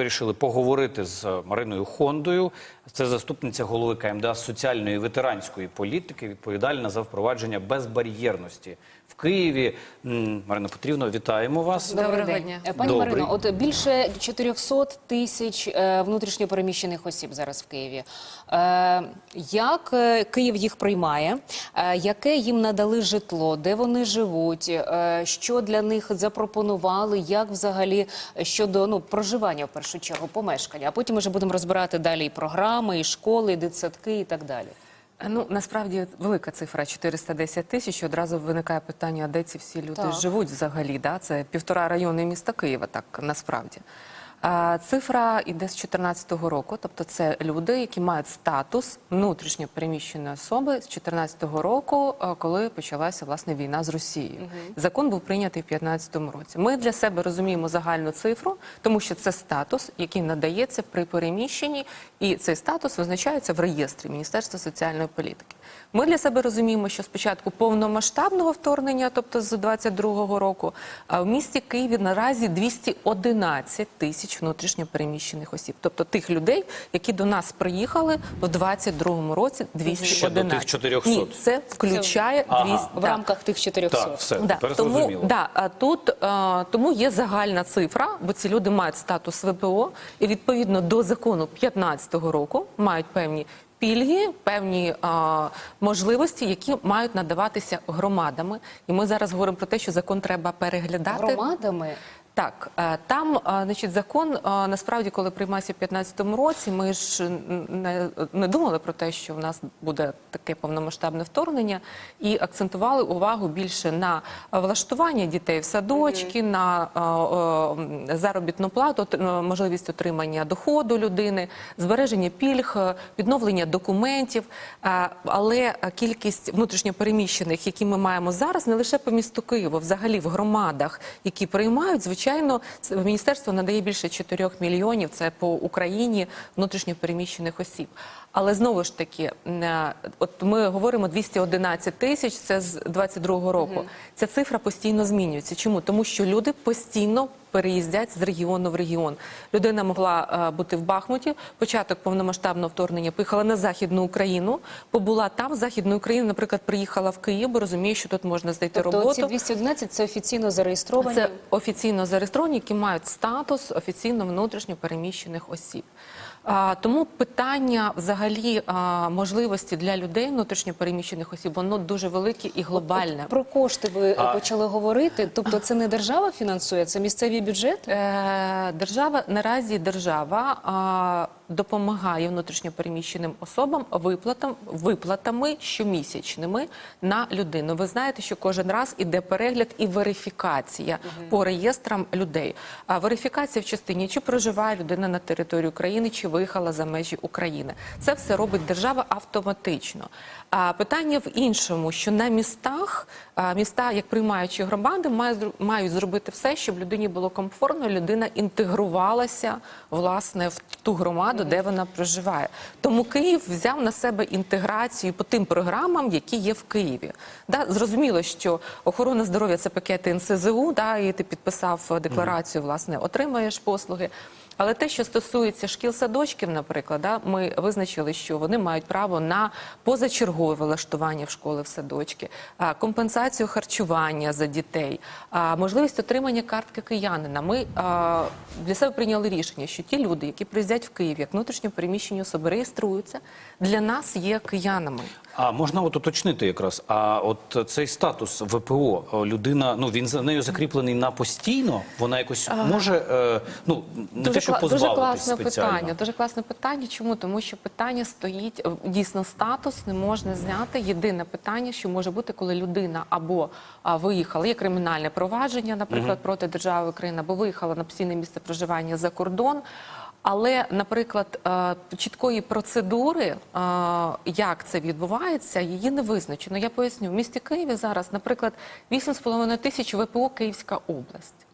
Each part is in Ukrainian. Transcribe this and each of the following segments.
вирішили поговорити з Мариною Хондою. Це заступниця голови КМДА соціальної і ветеранської політики, відповідальна за впровадження безбар'єрності в Києві. Марина Петрівна, вітаємо вас. Доброго дня. дня. Пані Добрий. Марино, от більше 400 тисяч е, внутрішньопереміщених осіб зараз в Києві. Е, Як е, Київ їх приймає? Яке їм надали житло? Де вони живуть? Що для них запропонували? Як взагалі щодо ну проживання в першу чергу, помешкання? А потім вже будемо розбирати далі і програми, і школи, і дитсадки, і так далі. Ну насправді велика цифра 410 тисяч. Одразу виникає питання, де ці всі люди Так. живуть взагалі. Да? Це півтора райони міста Києва, так насправді. Цифра йде з 2014 року, тобто це люди, які мають статус внутрішньо переміщеної особи з 2014 року, коли почалася власне війна з Росією. Закон був прийнятий в 2015 році. Ми для себе розуміємо загальну цифру, тому що це статус, який надається при переміщенні, і цей статус визначається в реєстрі Міністерства соціальної політики. Ми для себе розуміємо, що спочатку повномасштабного вторгнення, тобто з 22-го року, в місті Києві наразі 211 тисяч внутрішньо переміщених осіб, тобто тих людей, які до нас приїхали в 22-му році. 211. Ще до тих 400. Ні, це включає Ага. В рамках тих 400. Так, все, Да, тепер тому, да, а тут а, тому є загальна цифра, бо ці люди мають статус ВПО, і відповідно до закону 15-го року мають певні пільги, певні а, можливості, які мають надаватися громадами. І ми зараз говоримо про те, що закон треба переглядати. Громадами Так, е, там, е, значить, закон е, насправді, коли приймався в 2015 році, ми ж не, не думали про те, що в нас буде таке повномасштабне вторгнення, і акцентували увагу більше на влаштування дітей в садочки, на е, е, заробітну плату, можливість отримання доходу людини, збереження пільг, відновлення документів. Але кількість внутрішньопереміщених, які ми маємо зараз, не лише по місту Києву, взагалі в громадах, які приймають, звичайно, це міністерство надає більше 4 мільйонів. Це по Україні внутрішньопереміщених осіб. Але знову ж таки, е, от ми говоримо 211 тисяч. Це з 22-го року. Ця цифра постійно змінюється. Чому? Тому що люди постійно переїздять з регіону в регіон. Людина могла е, бути в Бахмуті. Початок повномасштабного вторгнення поїхала на західну Україну, побула там. З західної України, наприклад, приїхала в Київ, бо розуміє, що тут можна знайти тобто роботу. ці 211 – це офіційно зареєстровані. Це офіційно зареєстровані, які мають статус офіційно внутрішньо переміщених осіб. Тому питання взагалі можливості для людей внутрішньо переміщених осіб воно дуже велике і глобальне. Про кошти ви А- почали говорити. Тобто, це не держава фінансує, це місцеві бюджети. Е, Держава наразі держава допомагає внутрішньопереміщеним особам виплатам виплатами щомісячними на людину. Ви знаєте, що кожен раз іде перегляд і верифікація по реєстрам людей. А верифікація в частині чи проживає людина на території України, чи виїхала за межі України. Це все робить держава автоматично. А питання в іншому, що на містах міста, як приймаючі громади, мають зробити все, щоб людині було комфортно, людина інтегрувалася власне в ту громаду, де вона проживає. Тому Київ взяв на себе інтеграцію по тим програмам, які є в Києві. Да, зрозуміло, що охорона здоров'я це пакети НСЗУ, да, і ти підписав декларацію, власне, отримаєш послуги. Але те, що стосується шкіл-садочків, наприклад, да, ми визначили, що вони мають право на позачергове влаштування в школи в садочки, компенсацію харчування за дітей, можливість отримання картки киянина. Ми для себе прийняли рішення, що ті люди, які приїздять в Київ, як внутрішньо переміщені особи, реєструються, для нас є киянами. А можна от уточнити якраз, а от цей статус ВПО, людина, ну він за нею закріплений на постійно, вона якось може, е, ну, не те, що кла- дуже класне спеціально. питання. Дуже класне питання. Чому? Тому що питання стоїть е, дійсно статус не можна зняти. Єдине питання, що може бути, коли людина або а, виїхала, є кримінальне провадження, наприклад, проти держави України, або виїхала на постійне місце проживання за кордон. Але, наприклад, е, чіткої процедури, е, як це відбувається, її не визначено. Я поясню, в місті Києві зараз, наприклад, 8,5 тисяч ВПО Київська область.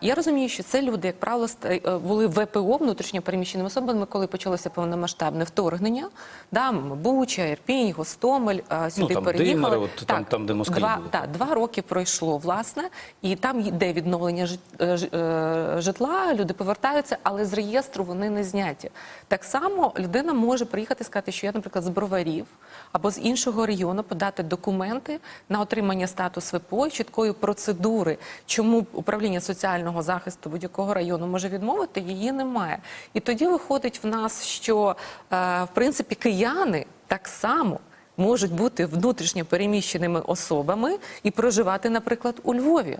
Я розумію, що це люди, як правило, ста- е, були ВПО внутрішньо переміщеними особами, коли почалося повномасштабне вторгнення. Да, Буча, Ірпінь, Гостомель сюди Ну, там переїхали. Димир, от там- там, де москалі два, були. да, два роки пройшло, власне, і там йде відновлення е, е, житла, люди повертаються, але з реєстру вони не зняті. Так само людина може приїхати і сказати, що я, наприклад, з броварів або з іншого району подати документи на отримання статусу ВПО і чіткої процедури, чому управління соціального захисту будь-якого району може відмовити, її немає. І тоді виходить в нас, що е, в принципі кияни так само можуть бути внутрішньо переміщеними особами і проживати, наприклад, у Львові.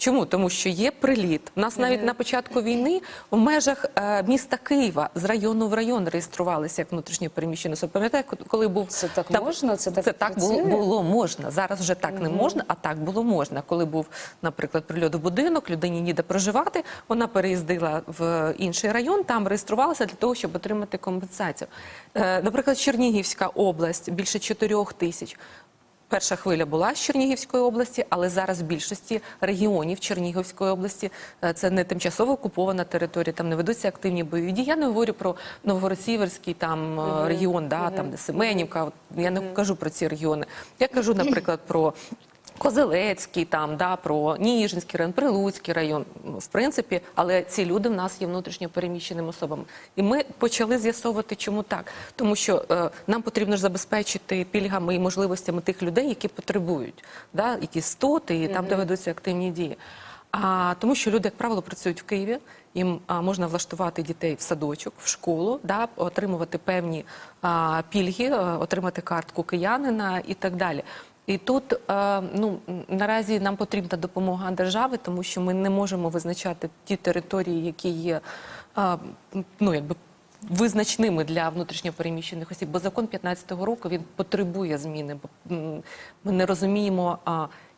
Чому? Тому що є приліт. У нас навіть на початку війни в межах е, міста Києва з району в район реєструвалися як внутрішньо переміщені особи. Пам'ятаєте, коли був Це так Та- можна? Це так це так було, було можна. Зараз вже так не можна, а так було можна. Коли був, наприклад, прильот в будинок, людині ніде проживати, вона переїздила в інший район, там реєструвалася для того, щоб отримати компенсацію. Е, Наприклад, Чернігівська область більше 4 тисяч. Перша хвиля була з Чернігівської області, але зараз в більшості регіонів Чернігівської області е, це не тимчасово окупована територія, там не ведуться активні бойові дії. Я не говорю про Новгород-Сіверський там е, регіон, да, там де Семенівка. Я не кажу про ці регіони. Я кажу, наприклад, про. Козелецький, там да про Ніжинський район, Прилуцький район, в принципі, але ці люди в нас є внутрішньо переміщеними особами. І ми почали з'ясовувати, чому так. Тому що е, нам потрібно ж забезпечити пільгами і можливостями тих людей, які потребують, да, які стоти, і там, де ведуться активні дії. А тому, що люди, як правило, працюють в Києві, їм а, можна влаштувати дітей в садочок, в школу, да, отримувати певні а, пільги, е, отримати картку киянина і так далі. І тут е, ну наразі нам потрібна допомога держави, тому що ми не можемо визначати ті території, які є е, ну якби. Визначними для внутрішньопереміщених осіб, бо закон 15-го року він потребує зміни. Бо ми не розуміємо,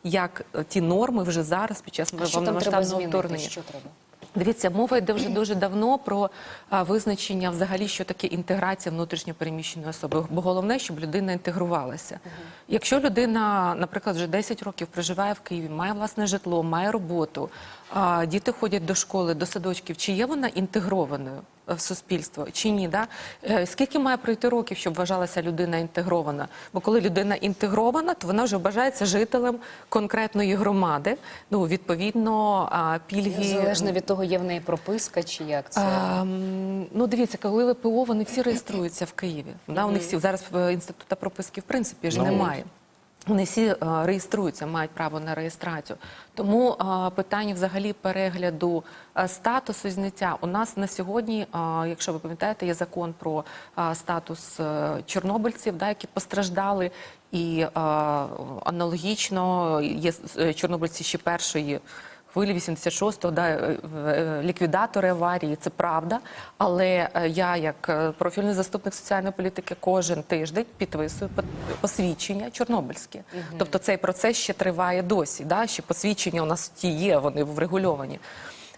як ті норми вже зараз під час повномасштабного вторгнення. Що треба? Дивіться, мова йде вже дуже давно про визначення взагалі, що таке інтеграція внутрішньопереміщеної особи. Бо головне, щоб людина інтегрувалася. Якщо людина, наприклад, вже 10 років проживає в Києві, має власне житло, має роботу, а, діти ходять до школи, до садочків, чи є вона інтегрованою? В суспільство чи ні, да Е, скільки має пройти років, щоб вважалася людина інтегрована? Бо коли людина інтегрована, то вона вже вважається жителем конкретної громади. Ну відповідно, а, пільги Залежно від того, є в неї прописка чи як це. Ем, ну, дивіться, коли ВПО, вони всі реєструються в Києві. Да, у них всі зараз в інститута прописки в принципі ж Ну, немає. Вони всі е, реєструються, мають право на реєстрацію. Тому е, питання взагалі перегляду е, статусу зняття у нас на сьогодні, якщо ви пам'ятаєте, є закон про статус чорнобильців, да, які постраждали, і аналогічно є чорнобильці ще першої хвилі 86-го, да, е, е, ліквідатори аварії, це правда. Але е, я, як профільний заступник соціальної політики, кожен тиждень підписую посвідчення чорнобильське. Тобто цей процес ще триває досі. Да? Ще посвідчення у нас ті є, вони врегульовані.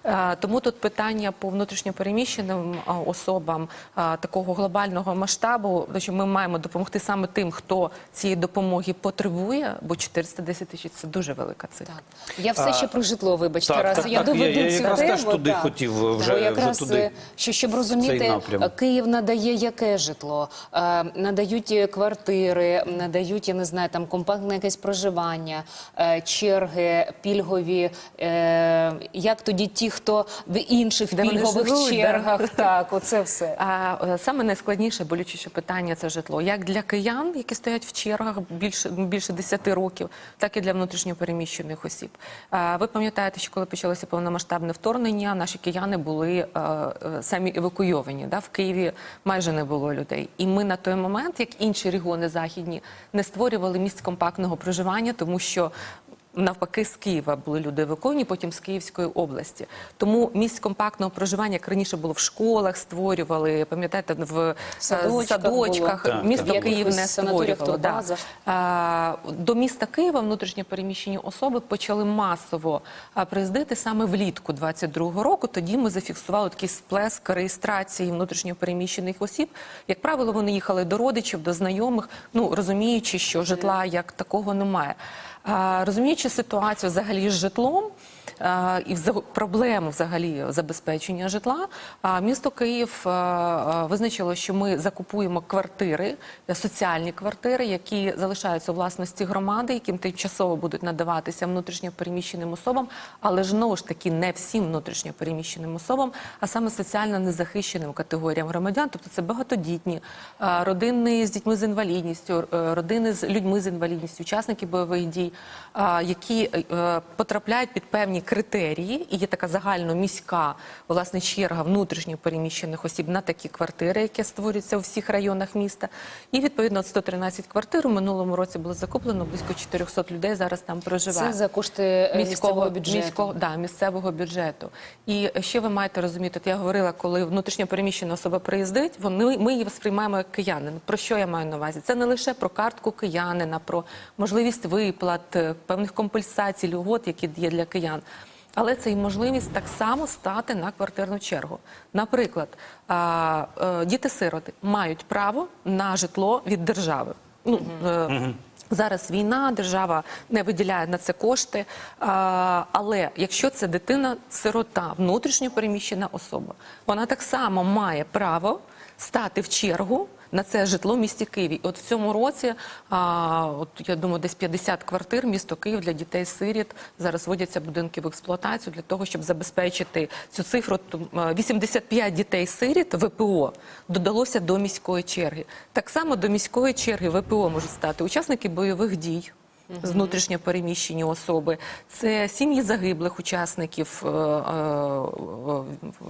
Е, Тому тут питання по внутрішньопереміщеним а, особам такого глобального масштабу, що ми маємо допомогти саме тим, хто цієї допомоги потребує, бо 410 тисяч це дуже велика цифра. Так. Я все ще про житло, вибач, так, Тарас. так, я так, доведу я- я цю якраз тему. теж туди так. хотів, Бо вже- вже туди, е, що щоб розуміти, е, Київ надає яке житло? Е, Надають е, квартири, надають, я не знаю, там компактне якесь проживання, е, черги, пільгові. Е, Як тоді ті, хто в інших Де вони пільгових живуть, да? чергах? Так, оце все. А е, саме найскладніше, болючіше питання це житло. Як для киян, які стоять в чергах більше більше 10 років, так і для внутрішньопереміщених осіб. А, Ви пам'ятаєте, що коли почалося повномасштабне вторгнення, наші кияни були е, е, самі евакуйовані. Да? В Києві майже не було людей. І ми на той момент, як інші регіони західні, не створювали місць компактного проживання, тому що навпаки з Києва були люди евакуйовані, потім з Київської області. Тому місць компактного проживання, як раніше було в школах, створювали, пам'ятаєте, в е, Садочках садочках. було. Місто так. Київ не створювало. Да. А, До міста Києва внутрішньопереміщені особи почали масово приїздити саме влітку 22-го року. Тоді ми зафіксували такий сплеск реєстрації внутрішньопереміщених осіб. Як правило, вони їхали до родичів, до знайомих, ну розуміючи, що житла як такого немає. Розуміючи ситуацію взагалі з житлом і проблему взагалі забезпечення житла, місто Київ визначило, що ми закупуємо квартири, е, соціальні квартири, які залишаються у власності громади, яким тимчасово будуть надаватися внутрішньо переміщеним особам, але ж знову ж таки не всім внутрішньо переміщеним особам, а саме соціально незахищеним категоріям громадян, тобто це багатодітні, родини з дітьми з інвалідністю, е, родини з людьми з інвалідністю, учасники бойових дій, які е, потрапляють під певні критерії, і є така загальноміська власне черга внутрішньо переміщених осіб на такі квартири, які створюються у всіх районах міста. І відповідно 113 квартир у минулому році було закуплено близько 400 людей. Зараз там проживає Це за кошти е, місцевого бюджету. міського, да, місцевого бюджету. І ще ви маєте розуміти, от я говорила, коли внутрішньо переміщена особа приїздить, вони ми її сприймаємо як киянин. Про що я маю на увазі? Це не лише про картку киянина, про можливість виплат, е, певних компенсацій, льгот, які є для киян. Але це і можливість так само стати на квартирну чергу. Наприклад, е, діти-сироти мають право на житло від держави. Ну, е, Зараз війна, держава не виділяє на це кошти. Але якщо це дитина-сирота, внутрішньо переміщена особа, вона так само має право стати в чергу на це житло в місті Києві. От в цьому році, а, от я думаю, десь 50 квартир місто Київ для дітей-сиріт зараз вводяться будинки в експлуатацію для того, щоб забезпечити цю цифру. Тум- е, 85 дітей-сиріт ВПО додалося до міської черги. Так само до міської черги ВПО можуть стати учасники бойових дій. З внутрішньо переміщені особи, це сім'ї загиблих учасників е, е,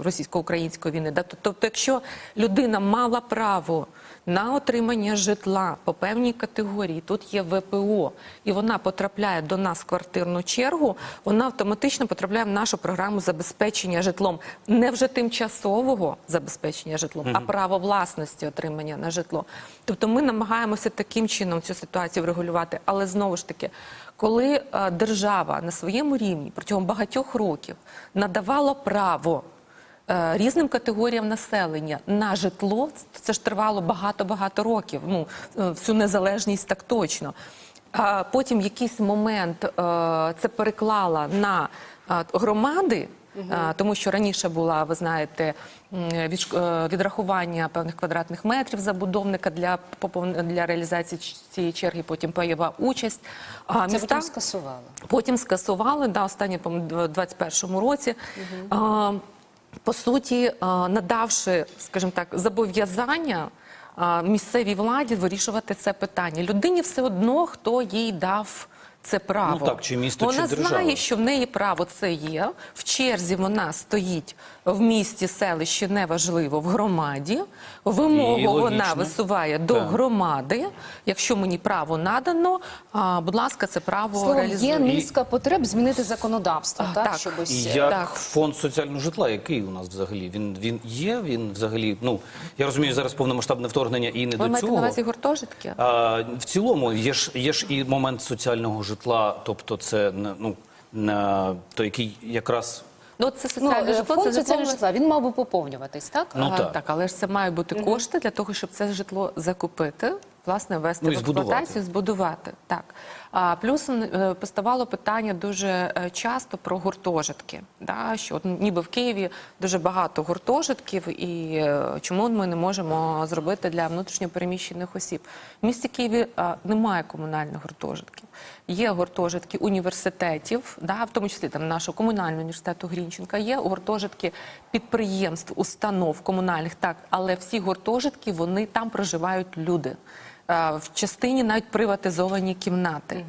російсько-української війни. Тобто, якщо людина мала право на отримання житла по певній категорії, тут є ВПО, і вона потрапляє до нас в квартирну чергу, вона автоматично потрапляє в нашу програму забезпечення житлом не вже тимчасового забезпечення житлом, а право власності отримання на житло. Тобто ми намагаємося таким чином цю ситуацію врегулювати, але знову ж таки. Коли е, держава на своєму рівні протягом багатьох років надавала право різним категоріям населення на житло, це ж тривало багато-багато років. Ну е, всю незалежність так точно. А потім якийсь момент е, це переклала на е, громади. Тому що раніше була, ви знаєте, е, відрахування певних квадратних метрів забудовника для для реалізації цієї черги, потім пайова участь. А Це потім скасували. Потім скасували, да, останнє, по 21-му році. А, по суті, надавши, скажімо так, зобов'язання місцевій владі вирішувати це питання. Людині все одно, хто їй дав це право. Ну так, чи місто, вона чи держава. знає, що в неї право це є. В черзі вона стоїть в місті, селищі, неважливо, в громаді. Вимогу І вона висуває до Так. громади. Якщо мені право надано, а, будь ласка, це право Словом, реалізує. є низка потреб змінити законодавство, А, так, так. щоб І ось, як Так. фонд соціального житла, який у нас взагалі? Він він є? Він взагалі, ну я розумію, зараз повномасштабне вторгнення і не Ви до маєте на цього. увазі гуртожитки? А, в цілому є ж є ж і момент соціального житла, тобто це не- ну на той, який якраз Ну, це Ну, соціальне е, житло, це житло. житла, він мав би поповнюватись, так? Ну, А, так. так, але ж це мають бути кошти для того, щоб це житло закупити, власне, ввести Ну, в експлуатацію, збудувати. Так. А, плюс е, поставало питання дуже е, часто про гуртожитки. Да, що от, ніби в Києві дуже багато гуртожитків, і е, чому ми не можемо зробити для внутрішньопереміщених осіб? В місті Києві немає комунальних гуртожитків. Є гуртожитки університетів, да, в тому числі там нашого комунального університету Грінченка, є гуртожитки підприємств, установ комунальних, так, але всі гуртожитки вони там проживають люди. В частині навіть приватизовані кімнати.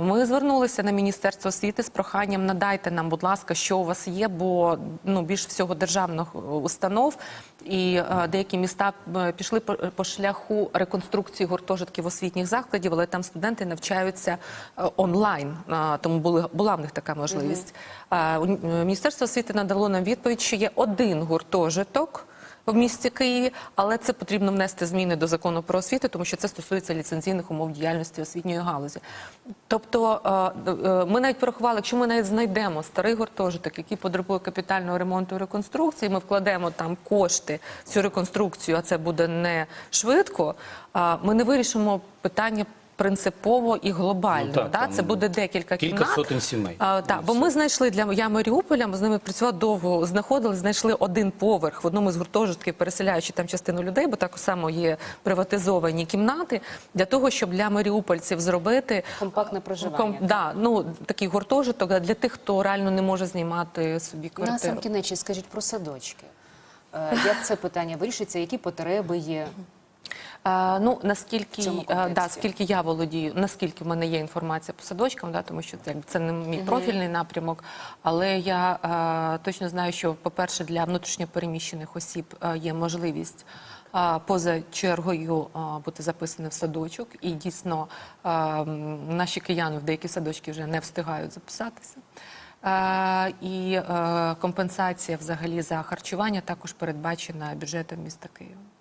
Ми звернулися на міністерство освіти з проханням надайте нам, будь ласка, що у вас є, бо ну більш всього державних е, установ і е, деякі міста е, пішли по, по шляху реконструкції гуртожитків освітніх закладів, але там студенти навчаються е, онлайн, е, тому були була в них така можливість. Е, Міністерство освіти надало нам відповідь, що є один гуртожиток в місті Києві, але це потрібно внести зміни до закону про освіту, тому що це стосується ліцензійних умов діяльності освітньої галузі. Тобто е, е, ми навіть порахували, якщо ми навіть знайдемо старий гуртожиток, який потребує капітального ремонту і реконструкції, ми вкладемо там кошти в цю реконструкцію, а це буде не швидко. Ми не вирішимо питання принципово і глобально. Ну, так, да? там Це буде декілька кілька кімнат. сотень сімей. А, так, бо ми знайшли для я Маріуполя, ми з ними працювали довго, знаходили, знайшли один поверх в одному з гуртожитків, переселяючи там частину людей, бо так само є приватизовані кімнати для того, щоб для маріупольців зробити Компактне проживання. Ком, да, ну такий гуртожиток для тих, хто реально не може знімати собі На сам квартиру. кінець скажіть про садочки. Е, Як це питання вирішиться, які потреби є? А, ну наскільки цьому да, скільки я володію, наскільки в мене є інформація по садочкам, да, тому що це, це не мій профільний напрямок. Але я а, точно знаю, що, по-перше, для внутрішньопереміщених осіб а, є можливість. а, Поза чергою бути записаним в садочок, і дійсно наші кияни в деякі садочки вже не встигають записатися. Е, І е, компенсація взагалі за харчування також передбачена бюджетом міста Києва.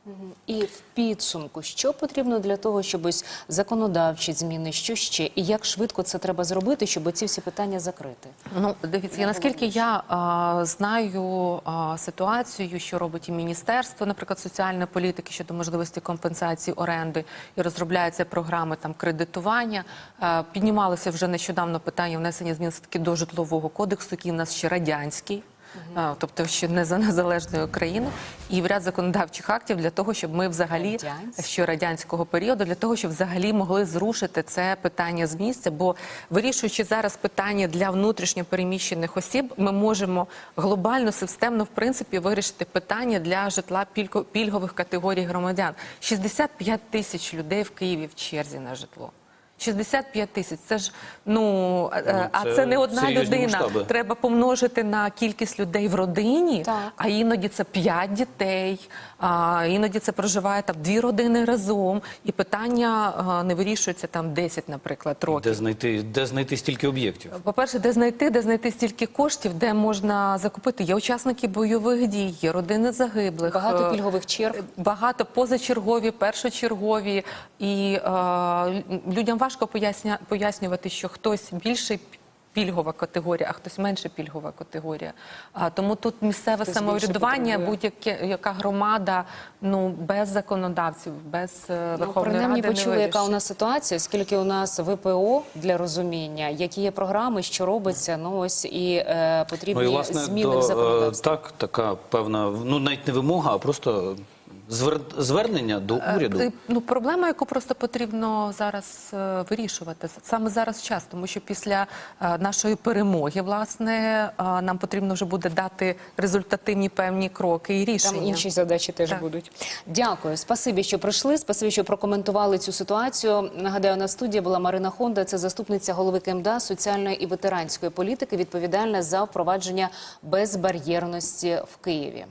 І в підсумку, що потрібно для того, щоб ось законодавчі зміни, що ще, і як швидко це треба зробити, щоб ці всі питання закрити? Ну, дивіться, я, наскільки я а, знаю а, ситуацію, що робить і міністерство, наприклад, соціальної політики щодо можливості компенсації оренди і розробляються програми там кредитування. А, піднімалося вже нещодавно питання внесення змін все-таки до житлового кодексу, який у нас ще радянський. Тобто ще не за незалежною країни, і в ряд законодавчих актів для того, щоб ми взагалі що радянського періоду для того, щоб взагалі могли зрушити це питання з місця. Бо вирішуючи зараз питання для внутрішньо переміщених осіб, ми можемо глобально системно в принципі вирішити питання для житла пільго- пільгових категорій громадян. 65 тисяч людей в Києві в черзі на житло. 65 тисяч. Це ж ну, е, а це це не одна людина. масштаби. Треба помножити на кількість людей в родині, Так. а іноді це 5 дітей, а іноді це проживає там дві родини разом, і питання а, не вирішується там 10, наприклад, Де знайти, де знайти стільки об'єктів? По-перше, де знайти, де знайти стільки коштів, де можна закупити. Є учасники бойових дій, є родини загиблих. Багато е, пільгових черг. Багато позачергові, першочергові, і е, людям важко поясня, пояснювати, що хтось більше пільгова категорія, а хтось менше пільгова категорія. А тому тут місцеве Хтось самоврядування, будь-яка яка громада, ну без законодавців, без е, Ну, Верховної принаймні Ради почули, яка у нас ситуація, скільки у нас ВПО для розуміння, які є програми, що робиться, ну ось і е, потрібні Ну і власне зміни в до, е, законодавстві. так, така певна, ну навіть не вимога, а просто звернення до уряду. Е, Ну, проблема, яку просто потрібно зараз е, вирішувати. Саме зараз час, тому що після е, нашої перемоги, власне, е, нам потрібно вже буде дати результативні певні кроки і рішення. Там інші задачі теж Так. будуть. Дякую. Спасибі, що прийшли. Спасибі, що прокоментували цю ситуацію. Нагадаю, на студії була Марина Хонда, це заступниця голови КМДА соціальної і ветеранської політики, відповідальна за впровадження безбар'єрності в Києві.